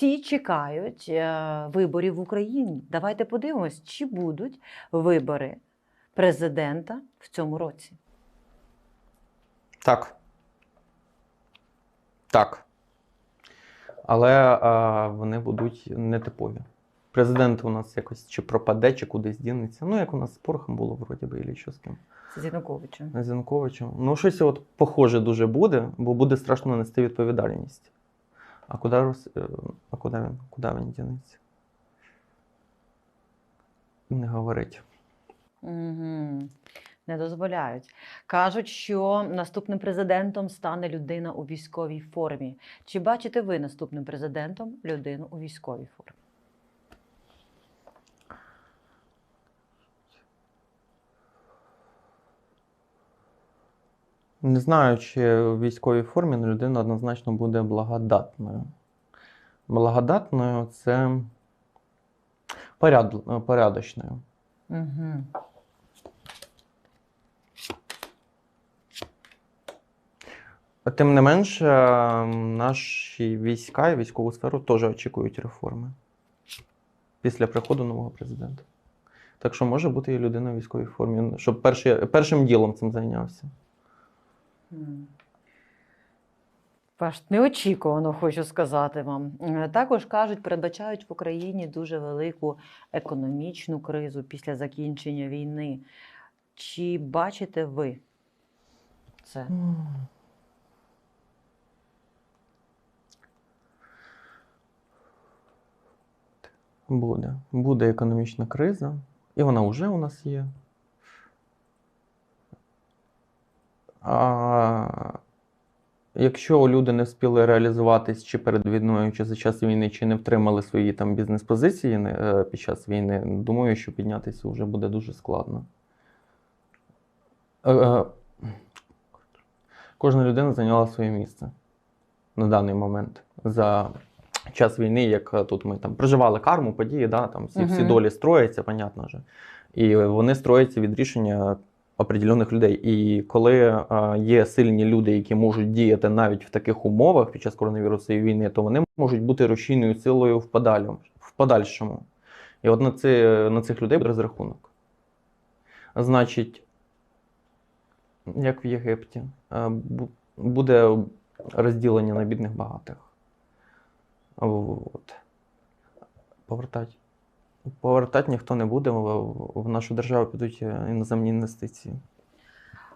всі чекають е, виборів в Україні. Давайте подивимось, чи будуть вибори президента в цьому році. Так. Так. Але а, вони будуть нетипові. Президент у нас якось чи пропаде, чи кудись дінеться. Ну, як у нас з Порохом було, вроді би, і що з ким. З Януковичем. З Януковичем. Ну, щось от похоже дуже буде, бо буде страшно нести відповідальність. А куди, Рос... е, а куди він? Куди він дінеться? Не говорить. Угу. Не дозволяють. Кажуть, що наступним президентом стане людина у військовій формі. Чи бачите ви наступним президентом людину у військовій формі? Не знаю, чи в військовій формі людина однозначно буде благодатною. Благодатною це поряд... порядочною. Угу. Тим не менше, наші війська і військову сферу теж очікують реформи після приходу нового президента. Так що може бути і людина в військовій формі, щоб перші, першим ділом цим зайнявся. Неочікувано хочу сказати вам. Е, Також кажуть, передбачають в Україні дуже велику економічну кризу після закінчення війни. Чи бачите ви це? Буде. Буде економічна криза, і вона вже у нас є. А якщо люди не встигли реалізуватись чи перед війною, чи за час війни, чи не втримали свої там бізнес-позиції не- е, під час війни, думаю, що піднятися вже буде дуже складно. Е, е, Кожна людина зайняла своє місце на даний момент. За час війни, як тут ми там проживали карму, події, да, там всі, всі долі строяться, понятно же. І вони строяться від рішення определених людей. І коли е, є сильні люди, які можуть діяти навіть в таких умовах під час коронавірусу і війни, то вони можуть бути рушійною силою в, подалю, в подальшому. І от на, ці, на цих людей буде розрахунок. Значить, як в Єгипті, е, буде розділення на бідних багатих. От. Повертати. Повертати ніхто не буде. В, нашу державу підуть е, іноземні інвестиції.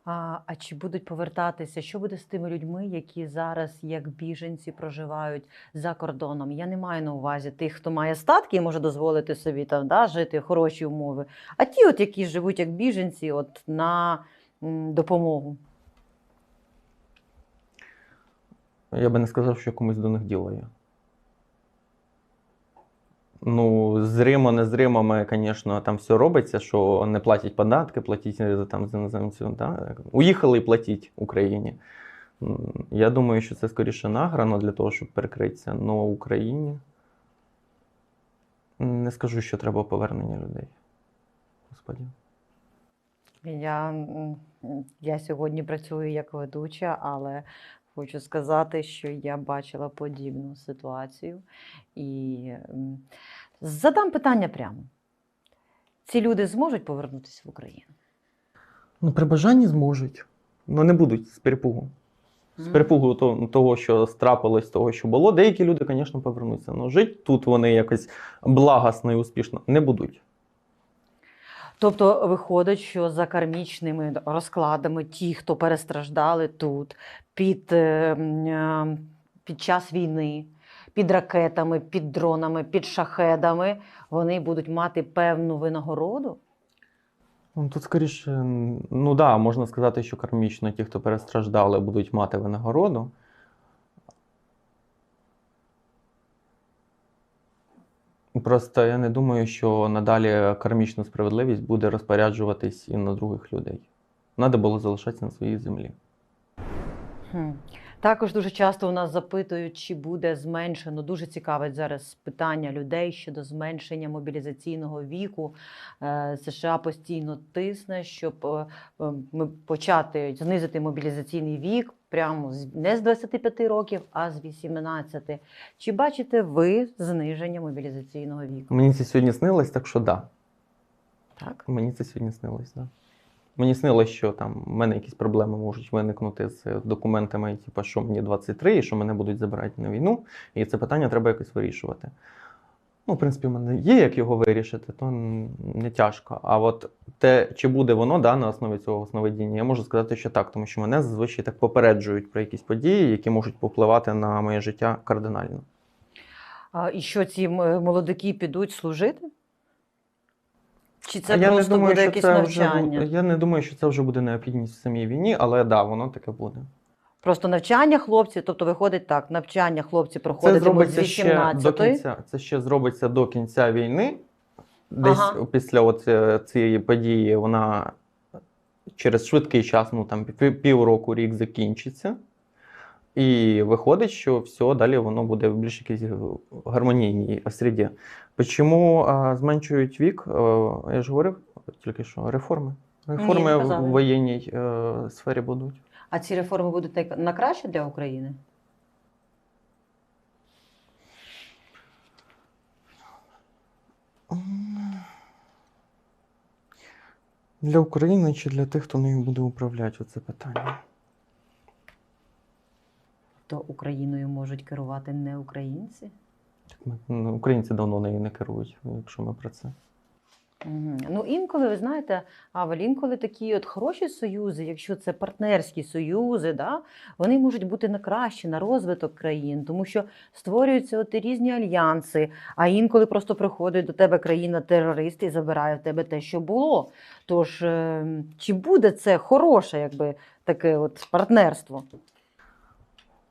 А, а чи будуть повертатися? Що буде з тими людьми, які зараз як біженці проживають за кордоном? Я не маю на увазі тих, хто має статки і може дозволити собі там да, жити хороші умови. А ті, от які живуть як біженці, от на м, допомогу. Я би не сказав, що комусь до них діло є. Ну, зримо, незримо, ми, звісно, там все робиться, що не платять податки, платіть е, там з іноземців. Да? Уїхали і платіть Україні. Я думаю, що це скоріше награно для того, щоб перекритися. Але Україні не скажу, що треба повернення людей. Господі. Я, я сьогодні працюю як ведуча, але хочу сказати, що я бачила подібну ситуацію. І задам питання прямо: ці люди зможуть повернутися в Україну? Ну, при бажанні зможуть. Ну, не будуть з перепугу. З перепугу того, що страпилось, того, що було. Деякі люди, звісно, повернуться. Але жити тут вони якось благосно і успішно не будуть. Тобто виходить, що за кармічними розкладами ті, хто перестраждали тут під, е, е, під час війни, під ракетами, під дронами, під шахедами, вони будуть мати певну винагороду. Ну, Тут скоріше, ну да, можна сказати, що кармічно ті, хто перестраждали, будуть мати винагороду. Просто я не думаю, що надалі кармічна справедливість буде розпоряджуватись і на других людей. Надо було залишатися на своїй землі. Хм. Також дуже часто у нас запитують, чи буде зменшено. Дуже цікавить зараз питання людей щодо зменшення мобілізаційного віку. Е, США постійно тисне, щоб е, е, ми почати знизити мобілізаційний вік прямо не з 25 років, а з 18. Чи бачите ви зниження мобілізаційного віку? Мені це сьогодні снилось, так що да. Так? Мені це сьогодні снилось, да. Мені снилось, що там в мене якісь проблеми можуть виникнути з документами, типу, що мені 23 і що мене будуть забирати на війну, і це питання треба якось вирішувати. Ну, в принципі, в мене є як його вирішити, то не тяжко. А от те, чи буде воно да, на основі цього сновидіння, я можу сказати, що так, тому що мене зазвичай так попереджують про якісь події, які можуть повпливати на моє життя кардинально. А, і що ці молодики підуть служити? Чи це я просто думаю, буде якесь це вже навчання? я не думаю, що це вже буде необхідність в самій війні, але да, воно таке буде. Просто навчання хлопців, тобто виходить так, навчання хлопці Це проходитимуть з зробиться ще до 18 кінця. Це ще зробиться до кінця війни. Десь Ага. після от е, цієї події вона через швидкий час, ну там півроку, рік закінчиться. І виходить, що все, далі воно буде в більш якійсь гармонійній середі. Чому зменшують вік? Е, я ж говорив тільки що реформи. Реформи в воєнній е, сфері будуть. А ці реформи будуть на- на краще для України? Для України чи для тих, хто нею буде управляти оце питання? То Україною можуть керувати не українці? Так ми, ну, українці давно нею не керують, якщо ми про це. Мгм. Ну, інколи, ви знаєте, Авель, інколи такі от хороші союзи, якщо це партнерські союзи, да, вони можуть бути на краще, на розвиток країн, тому що створюються от різні альянси, а інколи просто приходить до тебе країна-терорист і забирає в тебе те, що було. Тож, е, чи буде це хороше, якби таке от партнерство?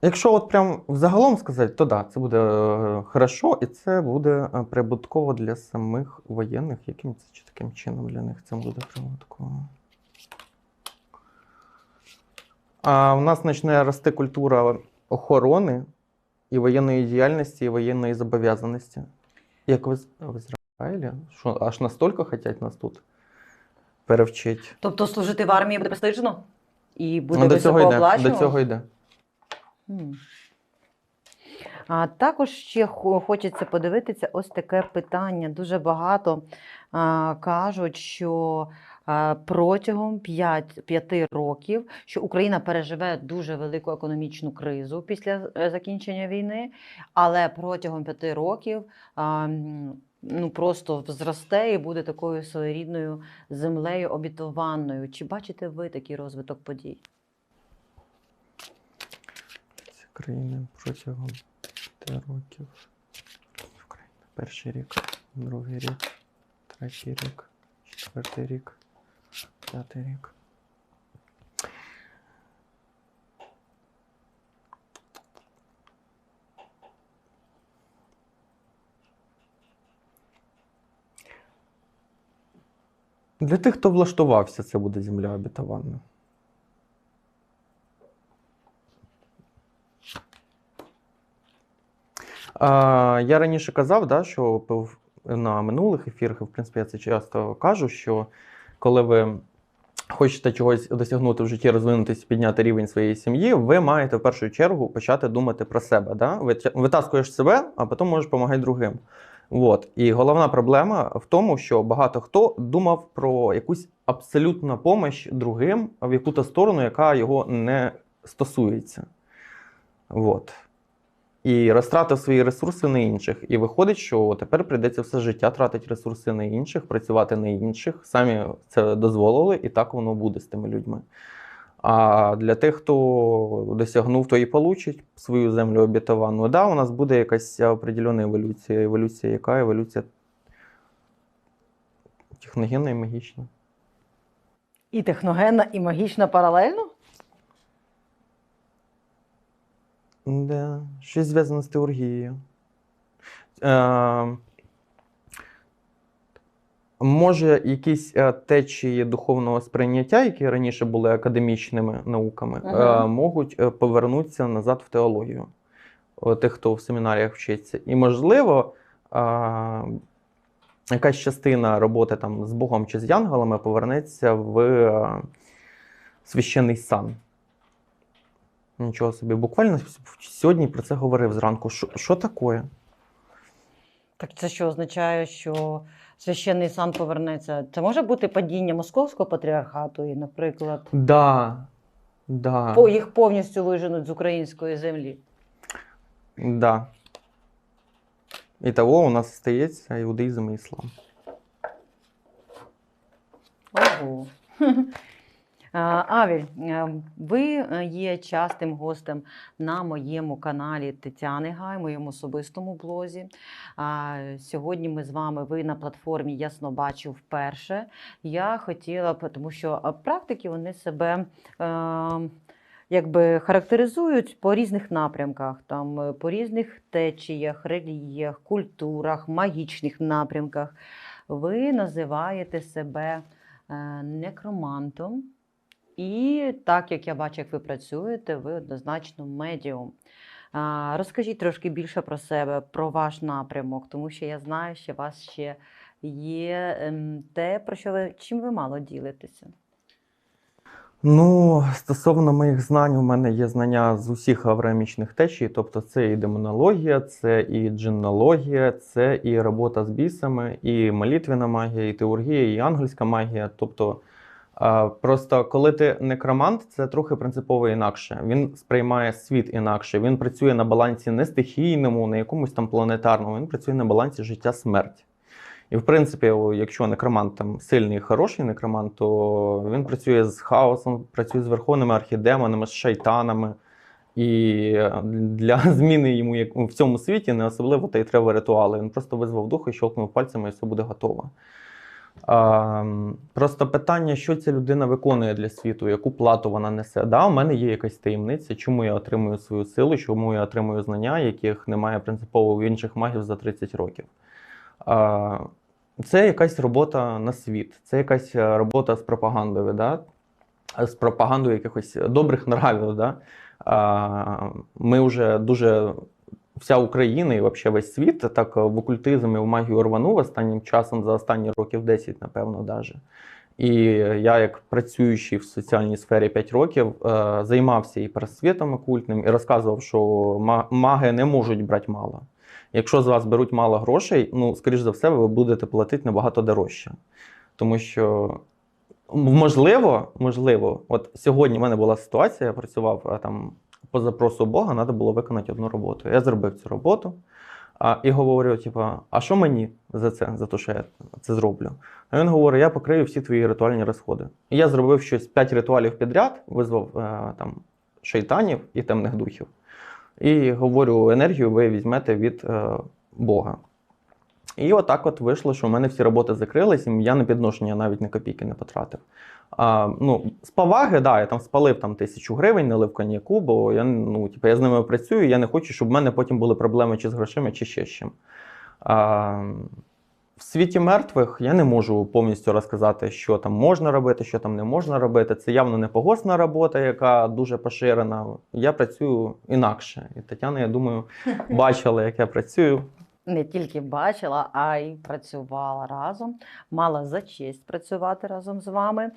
Якщо от прям взагалом сказати, то да, це буде е, хорошо, і це буде е, прибутково для самих воєнних. Яким це чи таким чином для них це буде прибутково? А в нас почне рости культура охорони і воєнної діяльності, і воєнної зобов'язаності. Як в, Із- в Ізраїлі? Що аж настільки хочуть нас тут перевчити? Тобто служити в армії буде престижно? І буде Ну, до цього йде. До високооплачувано? цього йде. А також ще хочеться подивитися ось таке питання. Дуже багато а, кажуть, що а, протягом 5, 5 років, що Україна переживе дуже велику економічну кризу після е, закінчення війни, але протягом 5 років а, ну, просто зросте і буде такою своєрідною землею обітованою. Чи бачите ви такий розвиток подій? Країни протягом 5 років. Перший рік, другий рік, третій рік, четвертий рік, п'ятий рік. Для тих, хто влаштувався, це буде земля обітована. Я раніше казав, да, що на минулих ефірах, і в принципі я це часто кажу, що коли ви хочете чогось досягнути в житті, розвинутися, підняти рівень своєї сім'ї, ви маєте в першу чергу почати думати про себе. Да? Витаскуєш себе, а потім можеш допомагати другим. От. І головна проблема в тому, що багато хто думав про якусь абсолютну допомогу другим в яку-то сторону, яка його не стосується. От і розтратив свої ресурси на інших. І виходить, що тепер прийдеться все життя тратити ресурси на інших, працювати на інших. Самі це дозволили, і так воно буде з тими людьми. А для тих, хто досягнув, то і получить свою землю обітовану. Да, у нас буде якась определена еволюція. Еволюція яка? Еволюція техногенна і магічна. І техногенна, і магічна паралельно? Да, щось зв'язане з теургією. Е, Може, якісь е, течії духовного сприйняття, які раніше були академічними науками, Мгм. е, можуть е, повернутися назад в теологію. О, Тих, хто в семінаріях вчиться. І, можливо, а, якась частина роботи там з Богом чи з янголами повернеться в е, священний сан. Нічого собі. Буквально сьогодні про це говорив зранку. Що, що таке? Так це що означає, що священний сан повернеться? Це може бути падіння московського патріархату, і, наприклад, Да. Да. по їх повністю виженуть з української землі. Да. І того у нас стається іудаїзм і іслам. Ого. А, Авіль, е, ви е, є частим гостем на моєму каналі Тетяни Гай, моєму особистому блозі. Сьогодні ми з вами, ви на платформі Ясно бачу вперше. Я хотіла б, тому що практики вони себе. Е, Якби характеризують по різних напрямках, там е, по різних течіях, релігіях, культурах, магічних напрямках. Ви називаєте себе е, некромантом, і так як я бачу, як ви працюєте, ви однозначно медіум. Розкажіть трошки більше про себе, про ваш напрямок, тому що я знаю, що у вас ще є ем, те, про що ви чим ви мало ділитеся. Ну, стосовно моїх знань, у мене є знання з усіх авраамічних течій, тобто це і демонологія, це і джиннологія, це і робота з бісами, і молитвяна магія, і теургія, і ангельська магія. Тобто, просто коли ти некромант, це трохи принципово інакше. Він сприймає світ інакше. Він працює на балансі не стихійному, не якомусь там планетарному, він працює на балансі життя-смерть. І в принципі, якщо некромант там сильний і хороший некромант, то він працює з хаосом, працює з верховними архідемонами, з шайтанами. І для зміни йому як в цьому світі не особливо та й треба ритуали. Він просто визвав дух і щелкнув пальцями, і все буде готово. Просто питання, що ця людина виконує для світу, яку плату вона несе. Да, у мене є якась таємниця, чому я отримую свою силу, чому я отримую знання, яких немає принципово в інших магів за 30 років. Це якась робота на світ, це якась е, робота з пропагандою, да? з пропагандою якихось добрих нравів. Да? Ми вже дуже вся Україна і взагалі весь світ так в окультизм і в магію рванув останнім часом за останні років 10, напевно, даже. І я, як працюючий в соціальній сфері 5 років, е, займався і просвітом окультним, і розказував, що маги не можуть брати мало. Якщо з вас беруть мало грошей, ну, скоріш за все, ви будете платити набагато дорожче. Тому що, можливо, можливо, от сьогодні в мене була ситуація, я працював там по запросу Бога, треба було виконати одну роботу. Я зробив цю роботу а, і говорю: типу, а що мені за це, за те, що я це зроблю? А він говорить: я покрию всі твої ритуальні розходи. І я зробив щось 5 ритуалів підряд, визвав е, там шайтанів і темних духів. І говорю, енергію ви візьмете від е, Бога. І отак от вийшло, що в мене всі роботи закрились, і я на підношення навіть ні копійки не потратив. А, ну, з поваги, да, я там спалив там, тисячу гривень, налив коньяку, бо я, ну, типу, я з ними працюю, я не хочу, щоб в мене потім були проблеми чи з грошима, чи ще з чим. А, в світі мертвих я не можу повністю розказати, що там можна робити, що там не можна робити. Це явно не погосна робота, яка дуже поширена. Я працюю інакше. І Тетяна, я думаю, бачила, як я працюю. Не тільки бачила, а й працювала разом. Мала за честь працювати разом з вами.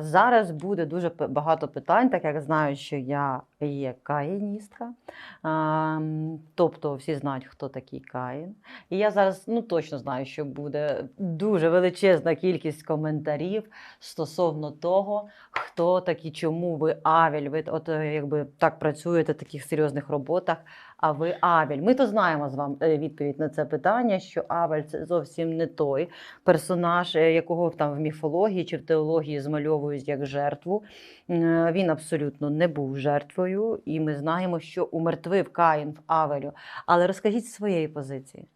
Зараз буде дуже багато питань, так як знаю, що я є каїністка. Тобто всі знають, хто такий каїн. І я зараз ну, точно знаю, що буде дуже величезна кількість коментарів стосовно того, хто такі, чому ви Авель, ви от е, якби так працюєте в таких серйозних роботах. А ви Авель. Ми то знаємо з вами е, відповідь на це питання, що Авель це зовсім не той персонаж, е, якого там в міфології чи в теології змальовують як жертву. Він абсолютно не був жертвою, і ми знаємо, що умертвив Каїн в Авелю. Але розкажіть з своєї позиції.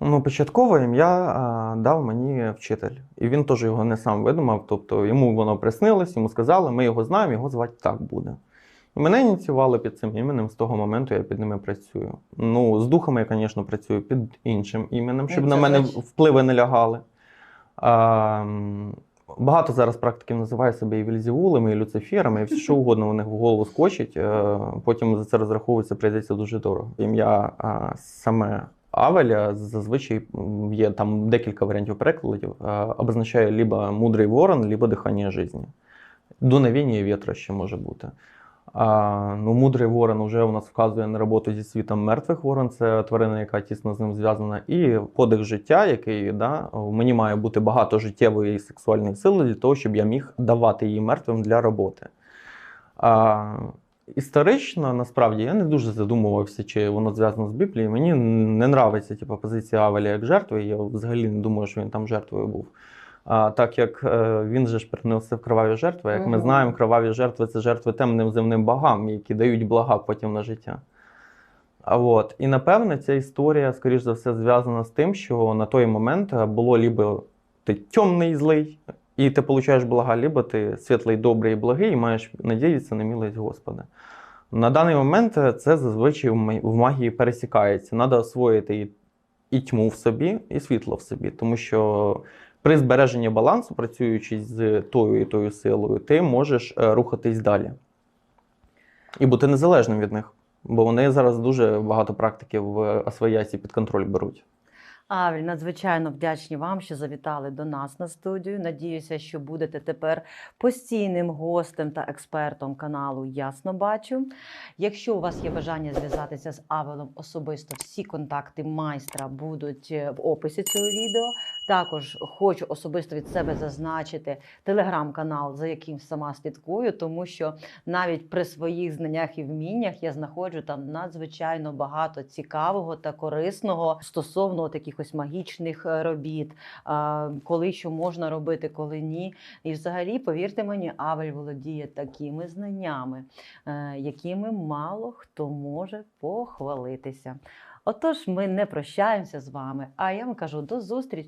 Ну, початкове ім'я а, дав мені вчитель. І він теж його не сам видумав. Тобто йому воно приснилось, йому сказали, ми його знаємо, його звати так буде. І мене ініціювали під цим іменем, з того моменту я під ними працюю. Ну, з духами я, звісно, працюю під іншим іменем, щоб Ну, на мене впливи не лягали. А, багато зараз практиків називає себе і вільзівулами, і люциферами, і все що угодно у них в голову скочить. Е, Потім за це розраховується, прийдеться дуже дорого. Ім'я саме Авеля зазвичай є там декілька варіантів перекладів, а, обозначає либо мудрий ворон, либо дихання життя. Дуновіння вітра ще може бути. Ну, мудрий ворон вже у нас вказує на роботу зі світом мертвих ворон, це тварина, яка тісно з ним зв'язана. І подих життя, який да, мені має бути багато життєвої і сексуальної сили для того, щоб я міг давати її мертвим для роботи. А, історично, насправді, я не дуже задумувався, чи воно зв'язано з Біблією. Мені не нравиться типу, позиція Авеля як жертви. Я взагалі не думаю, що він там жертвою був. А, так як е, він же ж приносив кроваві жертви. Як ми знаємо, кроваві жертви це жертви темним земним богам, які дають блага потім на життя. А от. І напевне, ця історія, скоріш за все, зв'язана з тим, що на той момент е, було лібо ти темний злий, і ти получаєш блага, либо ти світлий, добрий і благий, і маєш надіятися на милість Господа. На даний момент е, це зазвичай в в магії пересікається. Треба освоїти і, і тьму в собі, і світло в собі. Тому що при збереженні балансу, працюючи з тою і тою силою, ти можеш е, рухатись далі і бути незалежним від них. Бо вони зараз дуже багато практики в Асвоясі під контроль беруть. Авель, надзвичайно вдячні вам, що завітали до нас на студію. Надіюся, що будете тепер постійним гостем та експертом каналу Ясно бачу. Якщо у вас є бажання зв'язатися з Авелом особисто, всі контакти майстра будуть е, в описі цього відео. Також хочу особисто від себе зазначити телеграм-канал, за яким сама слідкую, тому що навіть при своїх знаннях і вміннях я знаходжу там надзвичайно багато цікавого та корисного стосовно таких ось магічних е, робіт, коли що можна робити, коли ні. І взагалі, повірте мені, Авель володіє такими знаннями, е, якими мало хто може похвалитися. Отож, ми не прощаємося з вами, а я вам кажу до зустрічі.